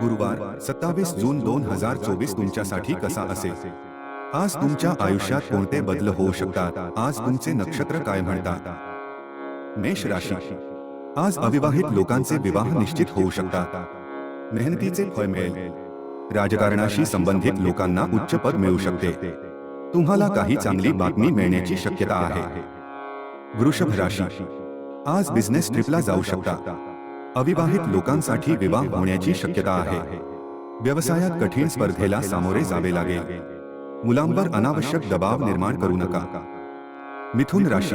गुरुवार, सत्तावीस जून दोन हज़ार चोवीस तुमच्यासाठी कसा असेल? आज तुमच्या आयुष्यात कोणते बदल होऊ शकतात? आज तुमचे नक्षत्र काय म्हणतात? मेष राशी. आज अविवाहित लोकांचे विवाह निश्चित होऊ शकतात. मेहनतीचे फळ मिळेल. राजकारणाशी संबंधित लोकांना उच्च पद मिळू शकते. तुम्हाला काही चांगली बातमी मिळण्याची शक्यता आहे. वृषभ राशी. आज बिझनेस ट्रिपला जाऊ शकता. अविवाहित लोकांसाठी विवाह होण्याची शक्यता आहे. व्यवसायात कठीण स्पर्धेला सामोरे जावे लागेल. मुलांवर अनावश्यक दबाव निर्माण करू नका. मिथुन राशी.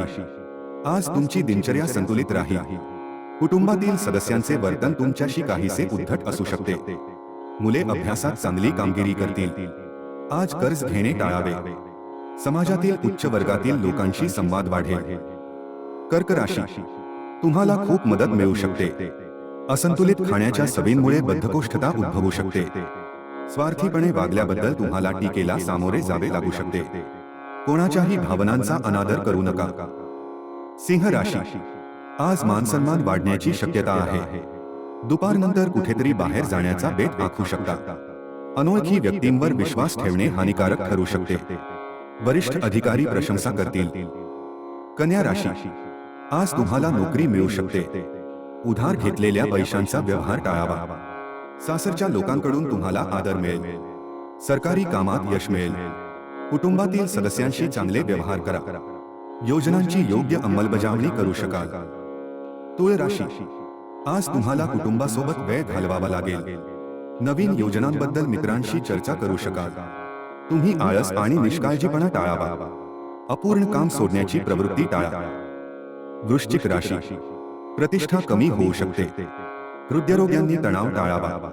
आज तुमची दिनचर्या संतुलित राहील. कुटुंबातील सदस्यांचे वर्तन तुमच्याशी काहीसे उद्धट असू शकते. मुले अभ्यासात चांगली कामगिरी करतील. आज कर्ज घेणे टाळावे. समाजातील उच्च वर्गातील लोकांशी संवाद वाढेल. कर्क राशी. तुम्हाला खूप मदत मिळू शकते असंतुलित खाण्याच्या सवयींमुळे बद्धकोष्ठता उद्भवू शकते. स्वार्थीपणे वागल्याबद्दल तुम्हाला टीकेला सामोरे जावे लागू शकते. कोणाच्याही भावनांचा अनादर करू नका. सिंह राशी आज मानसन्मान वाढण्याची शक्यता आहे. दुपारनंतर कुठेतरी बाहेर जाण्याचा बेत आखू शकता. अनोळखी व्यक्तींवर विश्वास ठेवणे हानिकारक ठरू शकते. वरिष्ठ अधिकारी प्रशंसा करतील. कन्या राशी. आज तुम्हाला नोकरी मिळू शकते. उधार घेतलेल्या पैशांचा व्यवहार टाळावा. सासरच्या लोकांकडून तुम्हाला आदर मिळेल. सरकारी कामात यश मिळेल. कुटुंबातील सदस्यांशी चांगले व्यवहार करा. योजनांची योग्य अंमलबजावणी करू शकाल. तुळ राशी आज तुम्हाला कुटुंबासोबत वेळ घालवावा लागेल. नवीन योजनांबद्दल मित्रांशी चर्चा करू शकाल. तुम्ही आळस आणि निष्काळजीपणा टाळावा. अपूर्ण काम सोडण्याची प्रवृत्ती टाळा. वृश्चिक राशी. प्रतिष्ठा कमी होऊ शकते. हृदयरोग्यांनी तणाव टाळावा.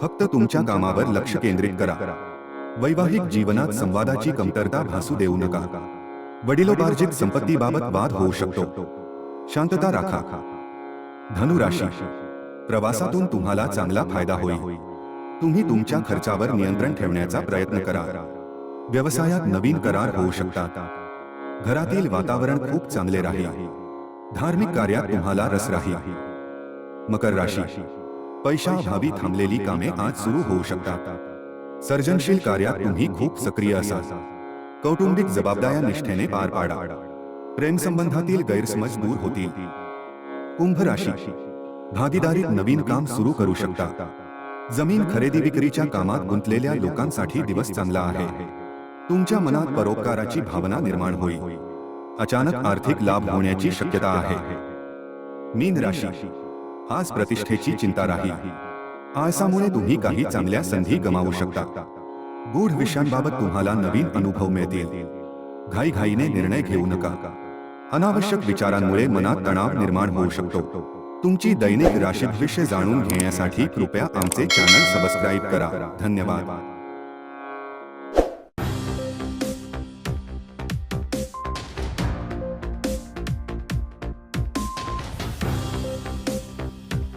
फक्त तुमच्या कामावर लक्ष केंद्रित करा. वैवाहिक जीवनात संवादाची कमतरता भासू देऊ नका. वडिलोपार्जित संपत्तीबाबत वाद होऊ शकतो. शांतता राखा. धनुराशी. प्रवासातून तुम्हाला चांगला फ़ायदा होईल. तुम्ही तुमच्या खर्चावर नियंत्रण ठेवण्याचा प्रयत्न करा. व्यवसायात नवीन करार होऊ शकतात. घरातील वातावरण खूप चांगले राहील. धार्मिक कार्यात तुम्हाला रस राहील. मकर राशी. पैशाअभावी थांबलेली कामे आज सुरू होऊ शकतात. सर्जनशील कार्यात तुम्ही खूप सक्रिय असाल. कौटुंबिक जबाबदाऱ्या निष्ठेने पार पाडा. प्रेम संबंधातील गैरसमज दूर होतील. कुंभ राशी भागीदारीत नवीन काम सुरू करू शकता. जमीन खरेदी विक्रीच्या कामात गुंतलेल्या लोकांसाठी दिवस चांगला आहे. तुमच्या मनात परोपकाराची भावना निर्माण होईल. अचानक आर्थिक लाभ होण्याची शक्यता आहे. मीन राशी. आज प्रतिष्ठेची चिंता राहील आळसामुळे तुम्ही काही चांगल्या संधी गमावू शकता. गूढ विषयांबाबत तुम्हाला नवीन अनुभव मिळतील. घाईघाईने निर्णय घेऊ नका. अनावश्यक विचारांमुळे मनात तणाव निर्माण होऊ शकतो. तुमची दैनिक राशी भविष्य जाणून घेण्यासाठी कृपया आमचे चॅनल सबस्क्राईब करा. धन्यवाद.